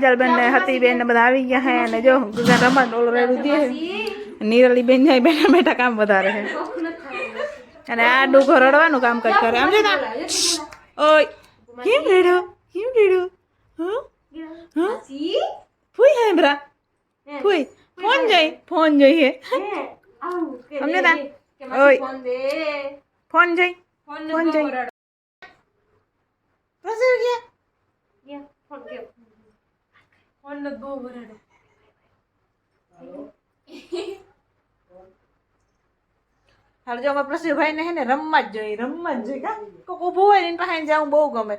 બેન ને હતી બેન ને બધા આવી ગયા હે અને જો ગુગા રમણ ઓલો રેડું દે નીરલી બેન જાય બેઠા બેઠા કામ વધારે હે. અને આ ડુગો રડવાનું કામ કરે ઓય કેમ રેડો? કેમ રેડો? હા? ફૂઈ હે બ્રા ફૂઈ ફોન જઈ ફોન જોઈએ સમજે તા ઓય. ફોન જઈ ફોન જઈ. બસ આવી ગયા? હાલ જો અમારા પ્રસુભાઈ ને હે ને રમવા જ જોઈએ રમવા જ જોઈએ. કા? કોક ઊભું હોય ને એની પાસે જાવું બહુ ગમે.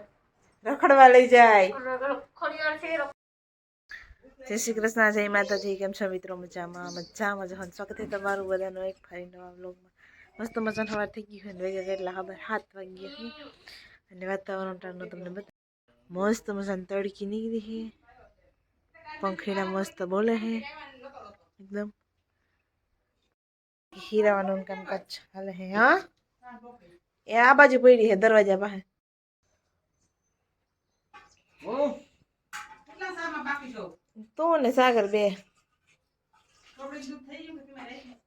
રખડવા લઈ જાય. જય શ્રી કૃષ્ણ જય માતાજી. કેમ છો મિત્રો? મજામાં મજામાં જવાનું સ્વાગત છે તમારું બધાનો એક ફરી નવા બ્લોગમાં મસ્ત મજાનું સવાર થઈ ગયું હોય ને વાગ્યા એટલે ખબર હાથ વાગી અને વાતાવરણ તમને બધા મસ્ત મજાની તડકી નીકળી છે. પંખીડા મસ્ત બોલે છે એકદમ હીરાવાનું કામકાજ હાલે હે હા એ આ બાજુ પડી છે દરવાજા પાસે તું ને સાગર બે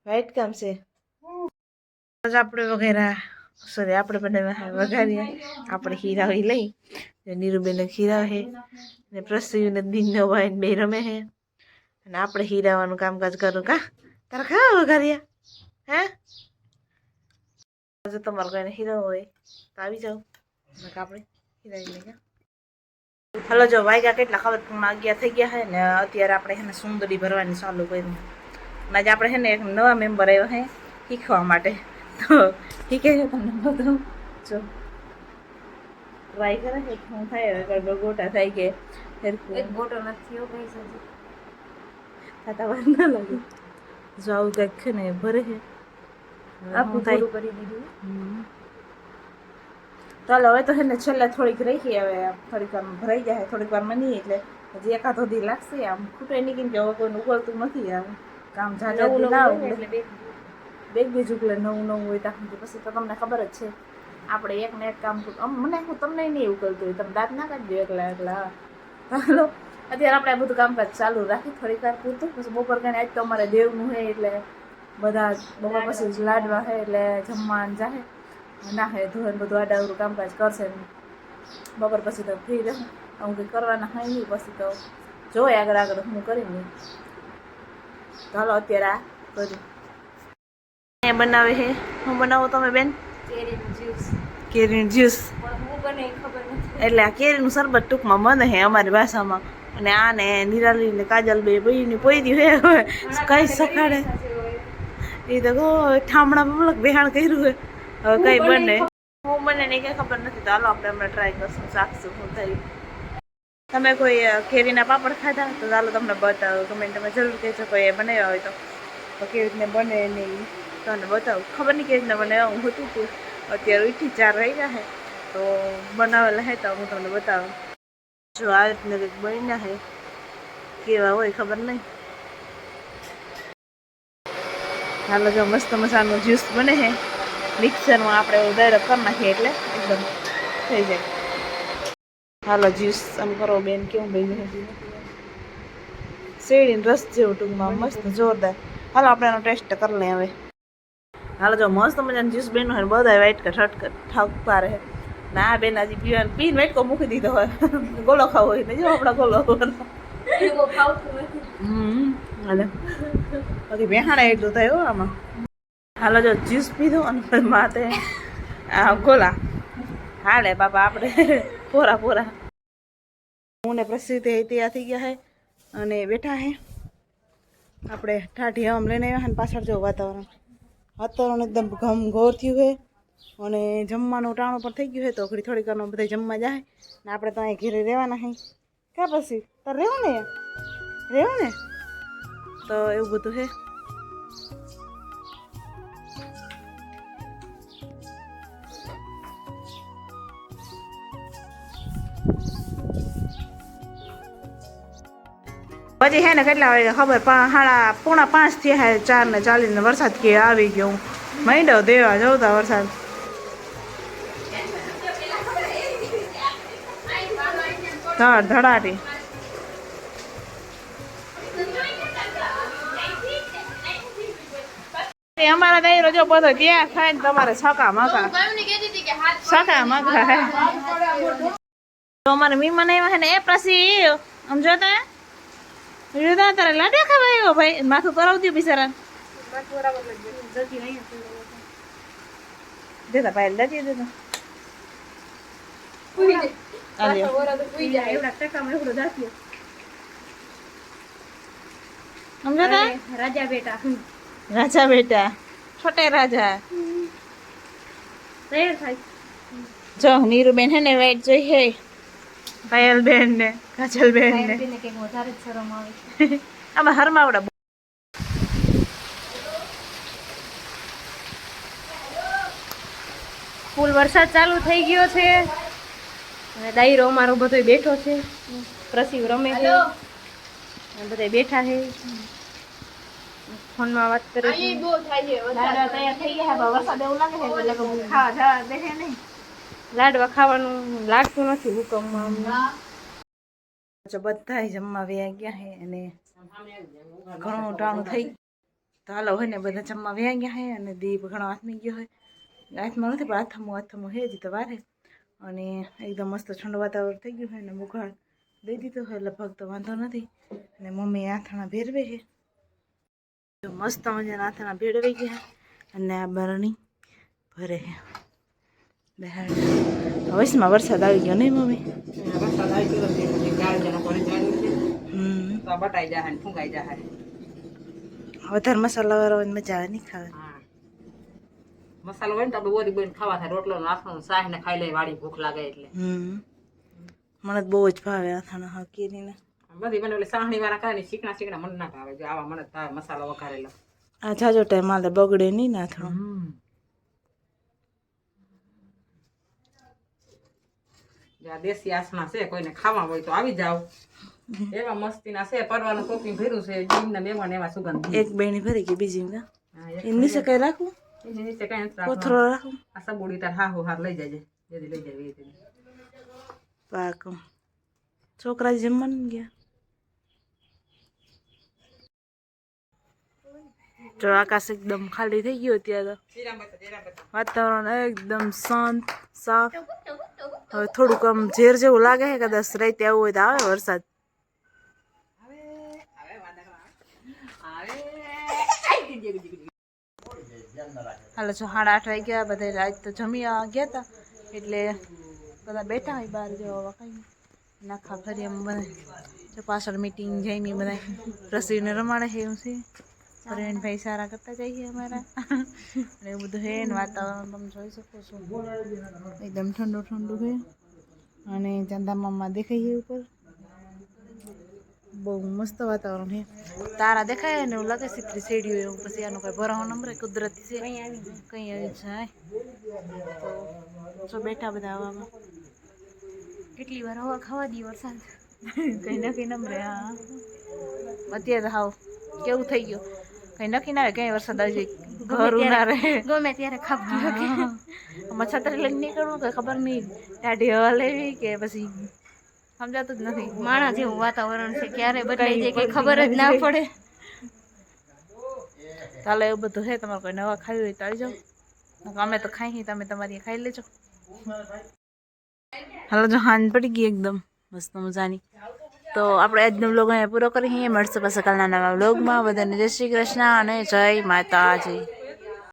વાઈટ કામ છે આજ આપણે વગેરે સોરી, આપણે બનાવ્યા વઘારીએ. આપણે હીરાવી લઈ. નીરુબેન હીરા હે. ને પ્રસ્તુને દિનનો ભાઈ બે રમે હે. અને આપણે હીરાવાનું કામકાજ કરું કા? તારે ખા વઘાર્યા હે? આજે તમારે કોઈને હીરો હોય તો આવી જાઓ. આપણે હીરાવી લઈએ હલો, જો વાગ્યા કેટલા ખબર પણ અગિયાર થઈ ગયા છે ને અત્યારે આપણે છે ને સુંદરી ભરવાની ચાલુ કરી. અને આજે આપણે છે ને એક નવા મેમ્બર આવ્યો છે શીખવા માટે. તો શીખે છે તમને બધું જો ટ્રાય કરે છે શું થાય હવે ગોટા થાય કે એક ગોટો નથી કઈ સજી થતા વાર ના લાગે. જો આવું કંઈક છે ને ભરે છે. આપું થાય. કરી દીધું. ચાલો હવે તો છે ને છેલ્લે થોડીક રહી હવે થોડીક વાર ભરાઈ જાય થોડીક વાર નહીં એટલે હજી એકાદ દી લાગશે આમ ખૂટે નહીં કેમ કે હવે કોઈ ઉગળતું નથી આમ કામ જાજા ના એટલે બેગ બીજું એટલે નવું નવું હોય ત્યાં સુધી પછી તો તમને ખબર જ છે. આપણે એક ને એક કામ કરું આમ મને હું તમને નહીં એવું કરતું હોય. તમે દાંત ના કાઢજો એકલા એકલા. ચાલો અત્યારે આપણે આ બધું કામકાજ ચાલુ રાખી થોડીક વાર પૂરતું. પછી બપોર કરીને આજ તો અમારે દેવનું છે એટલે બધા બપોર પછી લાડવા છે એટલે જમવાનું જાહે. ના હે, ધોઈને બધું આડાવરું કામકાજ કરશે બપોર પછી તો ફ્રી રહે. હું કંઈ કરવાના હોય નહીં. પછી તો જોઈએ આગળ આગળ હું કરીને ચાલો અત્યારે આ કર્યું. એ બનાવે છે. હું બનાવો તમે બેન? કેરીનું જ્યુસ. હું એટલે આ કેરીનું શરબત ટૂંકમાં બને છે અમારી ભાષામાં. અને આને નિરાલી ને કાજલ બે ભાઈની પોઈ હે હવે. કઈ સખાડે? એ તો ઠામણા મમલક બેહાણ કર્યું હે. હવે કઈ બને? હું બને નહીં કઈ ખબર નથી. તો હાલો આપણે હમણાં ટ્રાય કરશું શાકશું શું થયું. તમે કોઈ કેરીના પાપડ ખાધા? તો ચાલો તમને બતાવો. કમેન્ટમાં જરૂર કહેજો કોઈ એ બનાવ્યા હોય તો. તો કેવી રીતને બને નહીં. તમને બતાવું. ખબર નહીં કે રીતના બનાવ્યા, હું હતું તું. અત્યારે ઉઠી ચાર રહી ગયા છે તો બનાવેલા હે તો હું તમને બતાવું. જો આ રીતના કંઈક બન્યા છે કેવા હોય ખબર નહીં. હાલો, જો મસ્ત મજાનું જ્યુસ બને છે મિક્સરમાં આપણે ડાયરેક્ટ કરી નાખીએ એટલે એકદમ થઈ જાય. હાલો, જ્યુસ આમ કરો બેન, કેવું બન્યું શેરડીનો રસ જેવું ટૂંકમાં, મસ્ત જોરદાર. હાલો, આપણે એનો ટેસ્ટ કરી લઈએ હવે. હાલો જો મસ્ત મજાનું જ્યુસ બેન હોય બધા વાઈટ કે ઠટક ઠકતા રહે. ના બેન હજી પીવાનું, પીને વાઈટકો મૂકી દીધો હોય. ગોલો ખાવો હોય ને જો આપણા ગોલો હમ, હાલે. બાકી બેહાણા એટલું થાય આમાં. હાલો જો જ્યુસ પીધો અને પછી માથે આ ગોલા. હાલે બાપા, આપણે પોરા પોરા. હું ને પ્રસિદ્ધ તૈયાર થઈ ગયા હે અને બેઠા હે. આપણે ઠાઠી હમ લઈને આવ્યા હે પાછળ જો વાતાવરણ. વાતાવરણ એકદમ ઘમ ઘોર થયું છે અને જમવાનું ટાણું પણ થઈ ગયું છે તો ઘડી થોડીક વારમાં બધા જમવા જાય ને આપણે તો અહીં ઘેરે રહેવાના હે ક્યાં પછી? તારે રહેવું ને રહેવું ને? તો એવું બધું છે. પછી હે ને કેટલા વાગે ખબર હાડા પૂણા પાંચ થયા હે, ચાર ને ચાલીસ ને વરસાદ કે આવી ગયો. માંડ્યો દેવા જોતા વરસાદ. ધડ ધડાટી. અમારા દાયરો રજો બધો ત્યાં ખાય ને તમારે સકા મકા સકા મકા તો અમારે મીમા આવ્યા હે ને, એ પ્રસી આમ જોતા? જોતા તારે લાડવા ખાવા આવ્યો ભાઈ? માથું કરાવતી બિચારા દેતા ભાઈ લાજી દેતા. રાજા બેટા રાજા બેટા. છોટે રાજા. જો નીરુબેન હે ને વાઈટ જોઈ હે. પાયલબેન ને કાજલબેન ને વધારે શરમ આવે છે આમાં હરમાવડા ફૂલ વરસાદ ચાલુ થઈ ગયો છે. અને ડાયરો અમારો બધો બેઠો છે. પ્રસીવ રમે છે. અને બધા બેઠા છે. ફોનમાં વાત કરે છે. તૈયાર થઈ ગયા છે વરસાદ એવું લાગે છે એટલે ખાવા જવા દેખે નહીં. લાડવા ખાવાનું લાગતું નથી હુકમમાં. અમને બધા જમવા વ્યા ગયા હે અને ઘણું ટાણું થઈ તો હાલો હોય ને બધા જમવા વ્યા ગયા હે અને દીપ ઘણો હાથમાં ગયો હોય હાથમાં નથી, પણ હાથમું હાથમું હે જ તો વારે. અને એકદમ મસ્ત ઠંડુ વાતાવરણ થઈ ગયું છે અને મુખાડ દઈ દીધો હોય લગભગ તો વાંધો નથી. અને મમ્મી આથાણા ભેરવે છે મસ્ત મજાના આથાણા ભેળવી ગયા અને આ બરણી ભરે છે બહાર હવેશમાં વરસાદ આવી ગયો નહીં મમ્મી? વરસાદ આવી ગયો બટાઈ જાય ફૂંકાઈ જાય વધારે મસાલા વાળો હોય ને મજા આવે નહીં ખાવા હા. મસાલો હોય ને તો આપણે ઓરી બોઈને ખાવા થાય રોટલો નાખવાનું ને ખાઈ લઈ વાળી ભૂખ લાગે એટલે. મને બહુ જ ભાવે આથાણા હા બધી મને ઓલી સાહણી વાળા કરે ને ચીકણા ચીકણા મને ના ભાવે જો આવા મને ભાવે મસાલો વઘારેલો. આ જાજો ટાઈમ માલે બગડે નહીં ને આથાણું જો આ દેશી આસના છે કોઈને ખાવા હોય તો આવી જાવ એવા મસ્તીના છે પરવાનું કોકિંગ ભર્યું છે જીવને મેવાને એવા સુગંધ એક બેણી ભરી કે બીજી ના એની નીચે કઈ રાખવું? એની નીચે કઈ કોથરો રાખવું? આ સબુડી તાર હાહો હાર લઈ જાય જેથી લઈ રીતે. પાક. છોકરા જમવાનું ગયા? જો આકાશ એકદમ ખાલી થઈ ગયો ત્યારે તો. વાતાવરણ એકદમ શાંત, સાફ. હવે થોડુંક આમ ઝેર જેવું લાગે છે, કદાચ રાતે આવું હોય તો આવે વરસાદ. હાલો છો સાડા આઠ વાગ્યા, બધા રાત તો જમી ગયા હતા, એટલે બધા બેઠા હોય બહાર જેવા કઈ નાખા ફરી એમ બધા જો પાછળ મીટિંગ જમી બધા રસીને રમાડે છે એવું છે. પ્રવીણભાઈ સારા કરતા જઈએ અમારા. અને એવું બધું છે ને વાતાવરણ તમે જોઈ શકો છો. એકદમ ઠંડુ ઠંડુ છે અને ચંદા મામા દેખાય છે ઉપર. બહુ મસ્ત વાતાવરણ છે તારા દેખાય ને એવું લાગે સીતરી શેડી હોય એવું પછી આનું કઈ ભરાવો નંબર કુદરતી છે. કઈ આવી જાય તો બેઠા બધા આવવામાં કેટલી વાર હવા ખાવા દી વરસાદ. કઈ નક્કી નંબરે હા અત્યારે હાવ કેવું થઈ ગયું. કઈ નક્કી ના આવે ક્યાંય વરસાદ આવી જાય ઘર ના રહે ગમે ત્યારે ખાવા આમાં છત્રી લઈને નીકળવું કે ખબર નહીં દાઢી હવા લેવી કે પછી સમજાતું જ નથી. માણા જેવું વાતાવરણ છે ક્યારે બદલાઈ જાય કે ખબર જ ના પડે. ચાલો એવું બધું છે તમારે કોઈ નવા ખાવી હોય તો આવી જાઓ અમે તો ખાઈ તમે તમારી ખાઈ લેજો. હાલો જો હાન પડી ગઈ એકદમ. મસ્ત મજાની. તો આપણે આજનો બ્લોગ અહીંયા પૂરો કરીએ મળશે પાછા કાલના નવા બ્લોગમાં બધાને જય શ્રી કૃષ્ણ અને જય માતાજી.